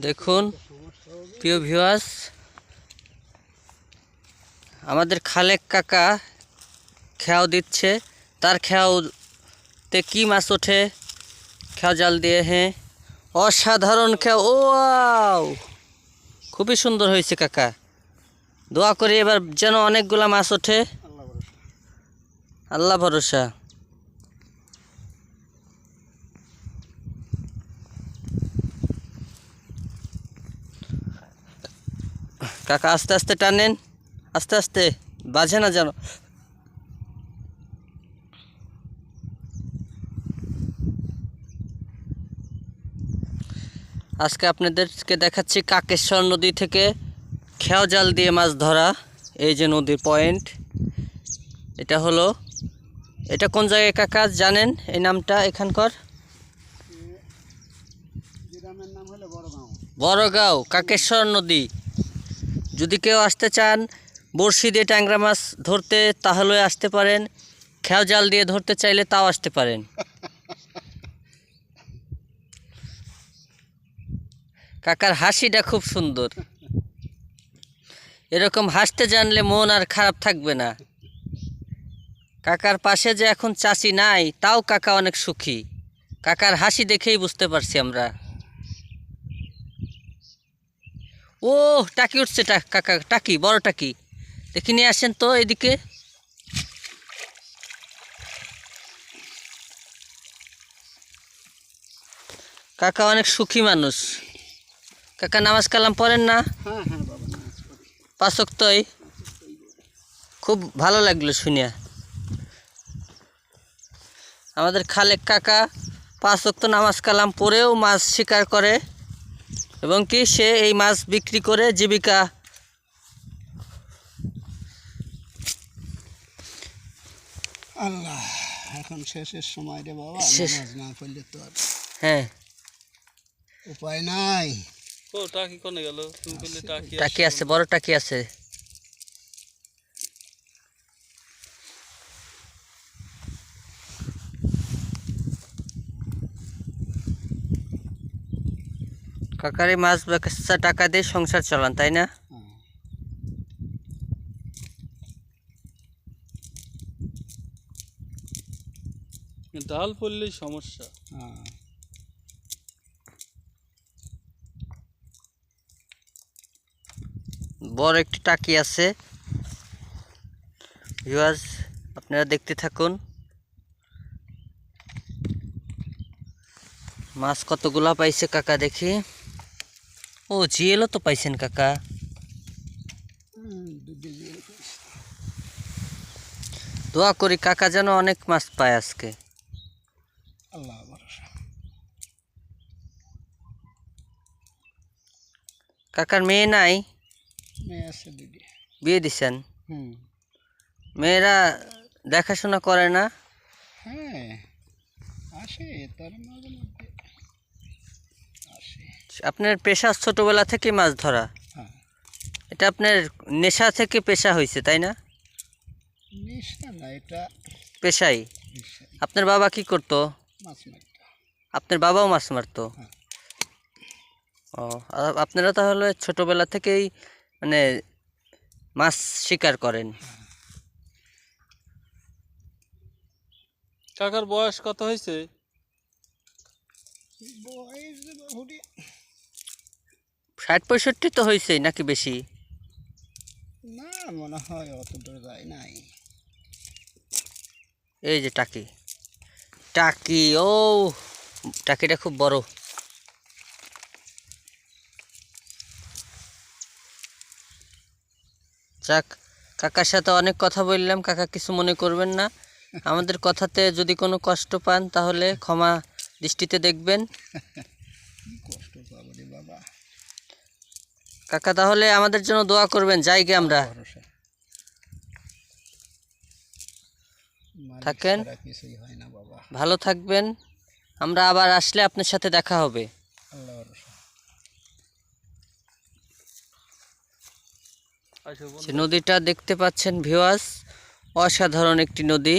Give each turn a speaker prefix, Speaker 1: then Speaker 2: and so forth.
Speaker 1: দেখুন, প্রিয় ভিউয়ার্স আমাদের খালেক কাকা খেয়াও দিচ্ছে। তার খেয়াওতে কি মাছ ওঠে? খেয়া জাল দিয়ে হ্যাঁ। অসাধারণ খেয়া ও! খুবই সুন্দর হয়েছে কাকা। দোয়া করি এবার যেন অনেকগুলা মাছ ওঠে। আল্লাহ ভরসা। কাকা আস্তে আস্তে টানেন আস্তে আস্তে বাজে না যেন। আজকে আপনাদেরকে দেখাচ্ছি কাকেশ্বর নদী থেকে খেয়াও জাল দিয়ে মাছ ধরা এই যে নদীর পয়েন্ট। এটা হলো এটা কোন জায়গায় কাকা জানেন এই নামটা এখানকার?
Speaker 2: বড়গাঁও
Speaker 1: কাকেশ্বর নদী। যদি কেউ আসতে চান, বড়শি দিয়ে ট্যাংরা মাছ ধরতে তাহলে আসতে পারেন। খেয়াও জাল দিয়ে ধরতে চাইলে তাও আসতে পারেন। কাকার হাসিটা খুব সুন্দর। এরকম হাসতে জানলে মন আর খারাপ থাকবে না। কাকার পাশে যে এখন চাষি নাই, তাও কাকা অনেক সুখী। কাকার হাসি দেখেই বুঝতে পারছি আমরা। ও টাকি উঠছে টা- কাকা টাকি বড় টাকি। দেখি নিয়ে আসেন তো এদিকে। কাকা অনেক সুখী মানুষ। কাকা নামাজ কালাম পড়েন না?
Speaker 2: হ্যাঁ হ্যাঁ বাবা নামাজ পড়ি।
Speaker 1: পাঁচক তই খুব ভালো লাগল শুনিয়া। আমাদের খালেক কাকা পাঁচ ওয়াক্ত নামাজ কালাম পড়েও মাছ শিকার করে। এবং কি সে এই মাছ বিক্রি করে জীবিকা?
Speaker 2: আল্লাহ এখন শেষের সময় রে বাবা
Speaker 1: শেষ।
Speaker 2: নামাজ না করলে তো আর
Speaker 1: হ্যাঁ।
Speaker 2: উপায় নাই।
Speaker 3: ও টাকি কোনে গেল? তুমি বললে টাকি
Speaker 1: টাকি আছে বড় টাকি আছে। কাকারি মাছ বেচা টাকা দিয়ে সংসার চালান তাই না।
Speaker 3: ডাল পড়লেই সমস্যা।
Speaker 1: বড় একটি টাকি আছে। ভিউয়ার্স আপনারা দেখতে থাকুন। মাছ কতগুলা পাইছে কাকা দেখি। ও জিএলও তো পাইছেন কাকা। দোয়া করি কাকা যেন অনেক মাছ পায় আজকে।
Speaker 2: আল্লাহ
Speaker 1: কাকার মেয়ে নাই? বিয়ে দিছেন? মেয়েরা দেখাশোনা করে না?
Speaker 2: হ্যাঁ আসে তার মাঝে মধ্যে।
Speaker 1: আপনার পেশা ছোটবেলা থেকে মাছ ধরা।
Speaker 2: হ্যাঁ।
Speaker 1: এটা আপনার নেশা থেকে পেশা হয়েছে তাই না?
Speaker 2: নেশা না এটা
Speaker 1: পেশাই। আপনার বাবা কি করতো? আপনার বাবাও মাছ মারতো?
Speaker 2: হ্যাঁ।
Speaker 1: ও আর আপনারা তাহলে ছোটবেলা থেকেই মানে মাছ শিকার করেন।
Speaker 3: কাকার বয়স কত হয়েছে?
Speaker 2: বয়স
Speaker 1: ষাট পঁয়ষট্টি তো হয়েছেই নাকি বেশি?
Speaker 2: না মনে হয় অত দূর যায় নাই।
Speaker 1: এই যে টাকি। টাকি ও টাকিটা খুব বড়। যাক কাকার সাথে অনেক কথা বললাম কাকা কিছু মনে করবেন না। আমাদের কথাতে যদি কোনো কষ্ট পান তাহলে ক্ষমা দৃষ্টিতে দেখবেন
Speaker 2: কি কষ্ট পাবো রে বাবা
Speaker 1: কাকা তাহলে আমাদের জন্য দোয়া করবেন যাই গে আমরা। থাকেন।
Speaker 2: হয়
Speaker 1: ভালো থাকবেন। আমরা আবার আসলে আপনার সাথে দেখা হবে।
Speaker 2: আল্লাহ ভরসা।
Speaker 3: আচ্ছা
Speaker 1: নদীটা দেখতে পাচ্ছেন ভিওয়াস অসাধারণ একটি নদী।